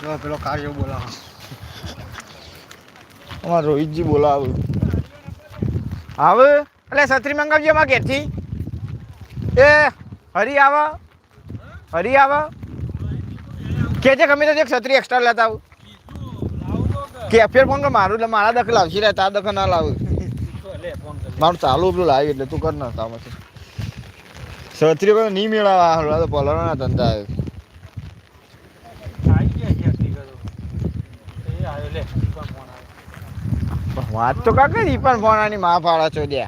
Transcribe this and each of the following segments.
તો પેલો કાર્યો બોલાવો. અમાર રોહિતજી બોલાવે. આવે? એટલે છત્રી મંગાવજો અમારા ઘેરથી. એ હરી આવ. હરી આવ. કે છે ગમે તો એક છત્રી એક્સ્ટ્રા લેતા આવું. કે ફેર ફોન કર મારું એટલે મારા દખ લાવશી રે તાર દખ ના લાવું. મારું ચાલુ પેલું લાવી એટલે તું કર ના તામાંથી છત્રી પર નહીં મેળવવા હલવા તો પલવાના ધંધા વાત તો કા કરી પણ ફોનાની માં ફાળા છો દે.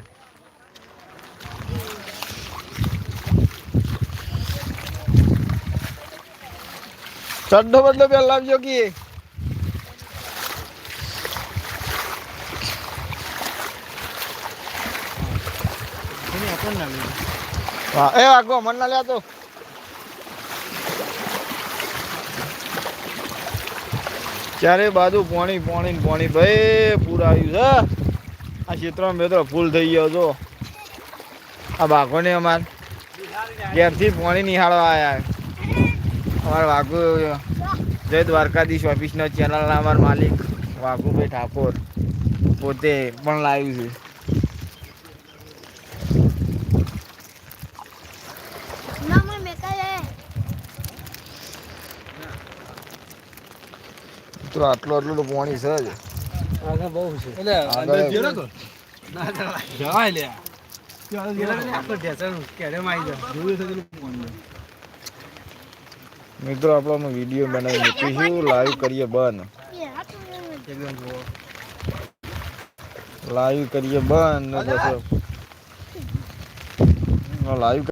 ચડ્ડો બદલો પેલા લાવજો કે. એ આગો મન ના લ્યા તો. ચારે બાજુ પાણી પાણી પોણી. ભાઈ, પૂર આવ્યું છે. આ ક્ષેત્રમાં મેં તો ફૂલ થઈ ગયો છો. આ બાઘોને અમાર ઘેરથી પાણી નિહાળવા આવ્યા અમારા વાઘુ જય દ્વારકાધીશ ઓફિસનો ચેનલના અમારા માલિક, વાઘુભાઈ ઠાકોર, પોતે પણ લાવ્યું છે. તો આટલું આટલું તો પાણી છે જ. આગળ બહુ છે. એટલે અંદર ના જવાય લે. મિત્રો આપણો અમે વીડિયો બનાવી મૂકીશું લાઈવ કરીએ બંધ. લાઈવ કરીએ બંધ. લાઈવ